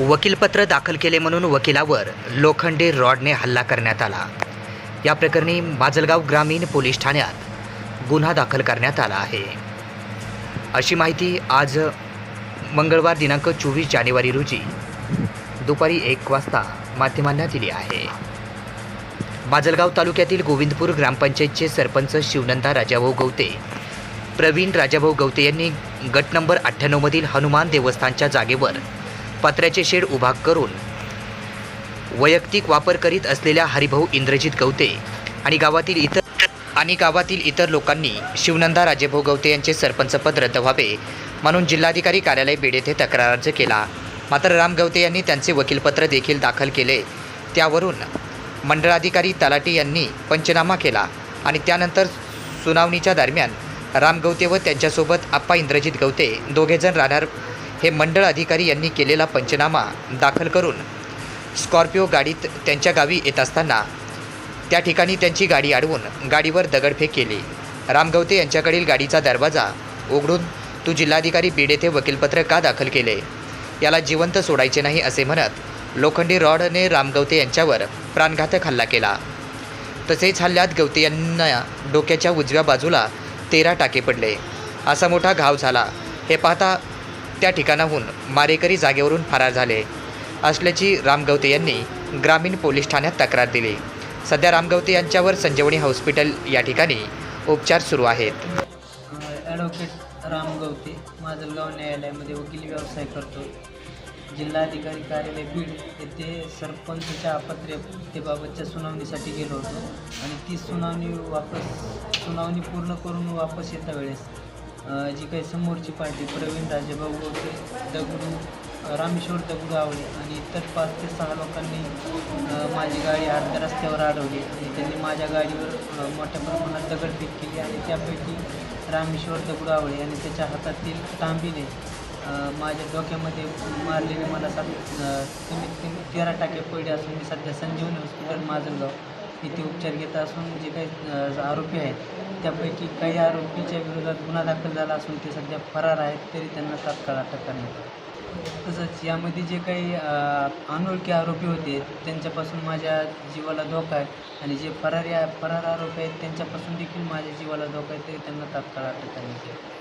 वकीलपत्र दाखल केले म्हणून वकिलावर लोखंडी रॉडने हल्ला करण्यात आला. या प्रकरणी माजलगाव ग्रामीण पोलीस ठाण्यात गुन्हा दाखल करण्यात आला आहे. अशी माहिती आज मंगळवार दिनांक चोवीस जानेवारी रोजी दुपारी एक वाजता माध्यमांना दिली आहे. माजलगाव तालुक्यातील गोविंदपूर ग्रामपंचायतचे सरपंच शिवनंदा राजाभाऊ गवते प्रवीण राजाभाऊ गवते यांनी गट नंबर अठ्ठ्याण्णवमधील हनुमान देवस्थानच्या जागेवर पत्र्याचे शेड उभा करून वैयक्तिक वापर करीत असलेल्या हरिभाऊ इंद्रजित गवते आणि गावातील इतर आणि गावातील इतर लोकांनी शिवनंदा राजेभाऊ गवते यांचे सरपंचपद रद्द व्हावे म्हणून जिल्हाधिकारी कार्यालय बीड येथे तक्रार अर्ज केला. मात्र राम गवते यांनी त्यांचे वकीलपत्र देखील दाखल केले. त्यावरून मंडळाधिकारी तलाटी यांनी पंचनामा केला आणि त्यानंतर सुनावणीच्या दरम्यान राम गवते व त्यांच्यासोबत आप्पा इंद्रजित गवते दोघेजण राहणार हे मंडळ अधिकारी यांनी केलेला पंचनामा दाखल करून स्कॉर्पिओ गाडीत त्यांच्या गावी येत असताना त्या ठिकाणी त्यांची गाडी अडवून गाडीवर दगडफेक केली. रामगवते यांच्याकडील गाडीचा दरवाजा उघडून तू जिल्हाधिकारी बीड येथे वकीलपत्र का दाखल केले? याला जिवंत सोडायचे नाही असे म्हणत लोखंडी रॉडने रामगवते यांच्यावर प्राणघातक हल्ला केला. तसेच हल्ल्यात गवते यांना डोक्याच्या उजव्या बाजूला तेरा टाके पडले. असा मोठा घाव झाला. हे पाहता त्या ठिकाणाहून मारेकरी जागेवरून फरार झाले. असल्याची रामगवते यांनी ग्रामीण पोलीस ठाण्यात तक्रार दिली. सध्या रामगवते यांच्यावर संजीवनी हॉस्पिटल या ठिकाणी उपचार सुरू आहेत. ॲडव्होकेट राम गवते माजलगाव न्यायालयामध्ये वकिली व्यवसाय करतो. जिल्हाधिकारी कार्यालय बीड येथे सरपंचच्या अपत्रेबाबतच्या सुनावणीसाठी गेलो होतो आणि ती सुनावणी वापस सुनावणी पूर्ण करून वापस येता वेळेस जी काही समोरची पार्टी प्रवीण राजेभाऊ गवते दगडू रामेश्वर दगडू आवळे आणि इतर पाच ते सहा लोकांनी माझी गाडी अर्ध्या रस्त्यावर अडवली आणि त्यांनी माझ्या गाडीवर मोठ्या प्रमाणात दगडफेक केली आणि त्यापैकी रामेश्वर दगडू आवळे आणि त्याच्या हातातील तांबीने माझ्या डोक्यामध्ये मारलेले मला सात कमीत कमी तेरा टाके पडले असून मी सध्या संजीवनी हॉस्पिटल गाव इथे उपचार घेत असून जे काही आरोपी आहेत त्यापैकी काही आरोपीच्या विरोधात गुन्हा दाखल झाला असून ते सध्या फरार आहेत तरी त्यांना तात्काळ अटक करण्यात तसंच यामध्ये जे काही अनोळखी आरोपी होते त्यांच्यापासून माझ्या जीवाला धोका आहे आणि जे फरारी फरार आरोपी आहेत त्यांच्यापासून देखील माझ्या जीवाला धोका आहे तरी त्यांना तात्काळ अटक करण्यात येईल